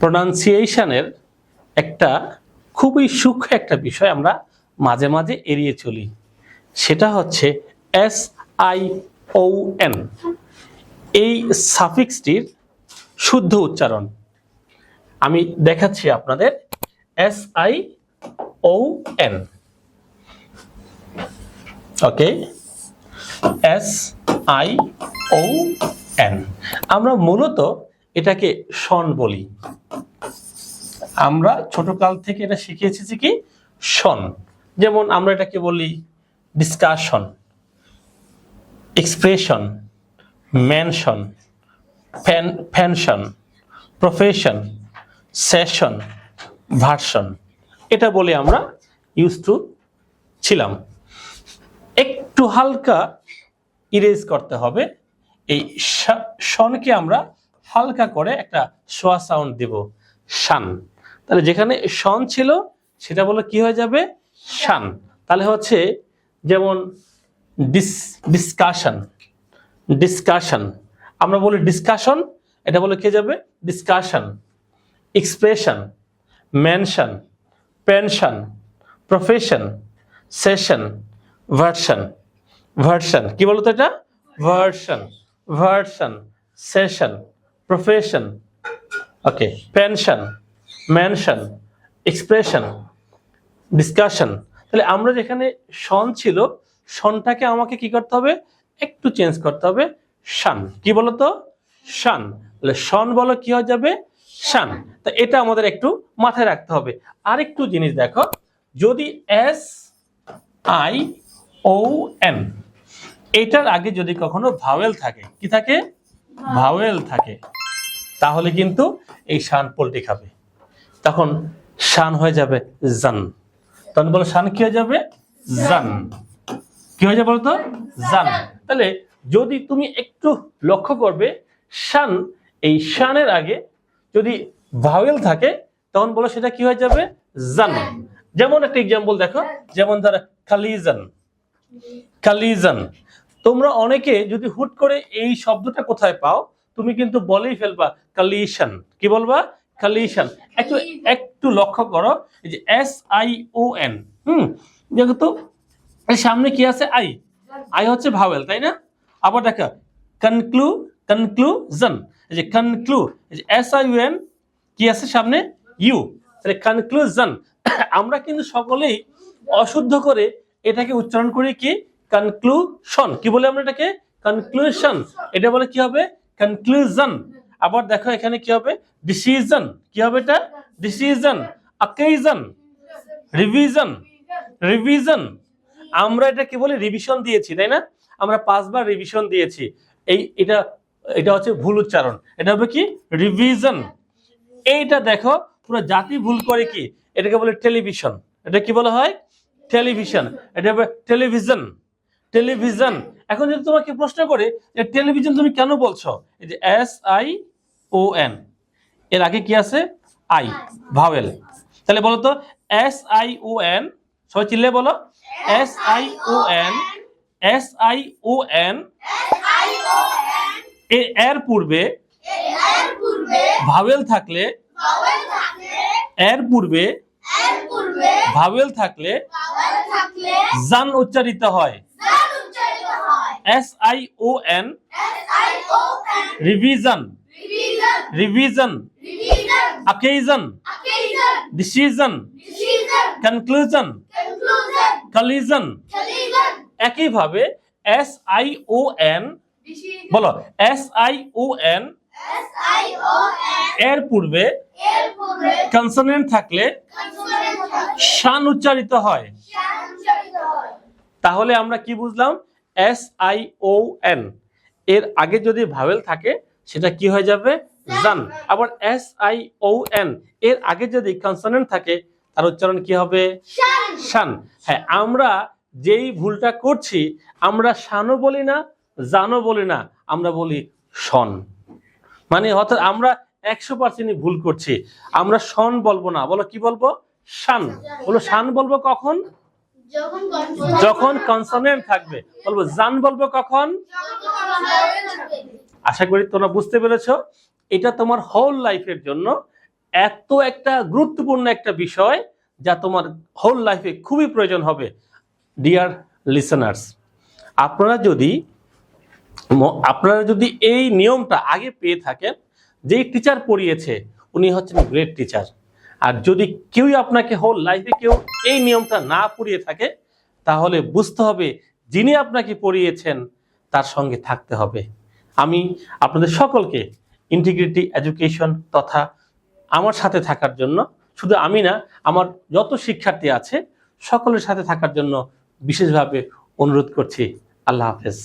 প্রোনাউন্সিয়েশনের একটা খুবই সূক্ষ্ম একটা বিষয় আমরা মাঝে মাঝে এড়িয়ে চলি। সেটা হচ্ছে এস আই ও এন এই সাফিক্সটির শুদ্ধ উচ্চারণ। আমি দেখাচ্ছি আপনাদের S I O N okay? S I O N আমরা মূলত এটাকে শন বলি। আমরা ছোটকাল থেকে এটা শিখে এসেছি কি? শন। যেমন আমরা এটাকে বলি discussion expression mention pension profession session version এটা বলে আমরা ইউজ টু ছিলাম। একটু হালকা ইরেজ করতে হবে। এই শনকে আমরা হালকা করে একটা সোয়া সাউন্ড দেব। শান। তাহলে যেখানে শন ছিল, সেটা বলে কি হয়ে যাবে? শান। তাহলে হচ্ছে যেমন ডিস ডিসকাশন ডিসকাশন আমরা বলি ডিসকাশন এটা বলে কে যাবে? Discussion expression mention pension profession session version version কি বলতো এটা? Version version session profession okay pension mention expression discussion তাহলে আমরা যেখানে শন ছিল শনটাকে আমাকে কি করতে হবে? একটু চেঞ্জ করতে হবে। শান। কি বলতো? শান। তাহলে শন বলো কি হয়ে যাবে? শান। তা এটা আমাদের একটু মাথায় রাখতে হবে। আরেকটু জিনিস দেখো। যদি এস আই ও এন এটার আগে যদি কখনো ভাওয়েল থাকে কি থাকে? ভাওয়েল থাকে। তাহলে কিন্তু এই শান পোল্টি খাবে। তখন শান হয়ে যাবে জান। তখন বলো, শান কি হয়ে যাবে? জান। কি হয়ে যাবে বলতো জান। তাহলে যদি তুমি একটু লক্ষ্য করবে, শান, এই শানের আগে যদি ভাওয়েল থাকে, তখন বলো সেটা কি হয়ে যাবে? জান। যেমন একটা এক্সাম্পল দেখো, যেমন ধরো, কালিজান। কালিজান। তোমরা অনেকে যদি হুট করে এই শব্দটা কোথায় পাও, তুমি কিন্তু বলেই ফেলবা, কালিশন। কি বলবা? কালিশন। একটু একটু লক্ষ্য করো, এই যে এস আই ও এন হুম, যেহেতু সামনে কি আছে? আই আই হচ্ছে ভাওয়েল তাই না? আবার দেখো কনক্লু কনক্লুজন এই যে কনক্লু এস আই এন কি আছে সামনে? ইউ তাহলে কনক্লুজন আমরা কিন্তু সকলেই অশুদ্ধ করে এটাকে উচ্চারণ করি কি? কনক্লুশন কি বলে আমরা এটাকে? কনক্লুশন এটা বলে কি হবে? কনক্লুজন আবার দেখো এখানে কি হবে? ডিসিশন কি হবে এটা? ডিসিশন অকেশন রিভিশন রিভিশন আমরা এটা কি বলি? রিভিশন দিয়েছি, তাই না? আমরা পাঁচবার রিভিশন দিয়েছি। এই, এটা এটা হচ্ছে ভুল উচ্চারণ। এটা হবে কি? রিভিশন এইটা দেখো, পুরো জাতি ভুল করে কি? এটাকে বলে টেলিভিশন এটা কি বলা হয়? টেলিভিশন এটা হবে টেলিভিশন টেলিভিশন এখন যদি তোমাকে প্রশ্ন করে যে টেলিভিশন তুমি কেন বলছো? এই যে এস আই ও এন। এর আগে কি আছে? I vowel. তাহলে বলো তো এস আই ও এন সবাই চিল্লে বলো? S I O N S I O N এর পূর্বে ভাওয়েল থাকলে এর পূর্বে ভাওয়েল থাকলে জান উচ্চারিত হয়। S I O N revision. Revision occasion decision conclusion collision একইভাবে এস আই ও এন বলো এস আই ও এন এর পূর্বে কনসোনেন্ট থাকলে শান উচ্চারিত হয়। তাহলে আমরা কি বুঝলাম? এস আই ও এন এর আগে যদি ভাওয়েল থাকে সেটা কি হয়ে যাবে? জান আবার এস আই ও এন এর আগে যদি কনসোনেন্ট থাকে তার উচ্চারণ কি হবে? শান হ্যাঁ আমরা যেই ভুলটা করছি আমরা শানও বলি না জানও বলি না আমরা বলি শন মানে অর্থাৎ আমরা একশো পার্সেন্টই ভুল করছি। আমরা শন বলব না বলো কি বলব? শান। বলো শান বলব কখন? যখন যখন কনসোনেন্ট থাকবে। বলব জান বলব কখন? আশা করি তোমরা বুঝতে পেরেছ, এটা তোমার হোল লাইফের জন্য এত একটা গুরুত্বপূর্ণ একটা বিষয় যা তোমার হোল লাইফে খুবই প্রয়োজন হবে ডিয়ার লিসনার্স আপনারা যদি আপনারা যদি এই নিয়মটা আগে পেয়ে থাকেন যেই টিচার পড়িয়েছে, উনি হচ্ছেন গ্রেট টিচার আর যদি কেউই আপনাকে হোল লাইফে কেউ এই নিয়মটা না পড়িয়ে থাকে, তাহলে বুঝতে হবে যিনি আপনাকে পড়িয়েছেন, তার সঙ্গে থাকতে হবে। আমি আপনাদের সকলকে ইন্টিগ্রিটি এডুকেশন তথা আমার সাথে থাকার জন্য, শুধু আমি না, আমার যত শিক্ষার্থী আছে, সকলের সাথে থাকার জন্য বিশেষভাবে অনুরোধ করছি। আল্লাহ হাফেজ।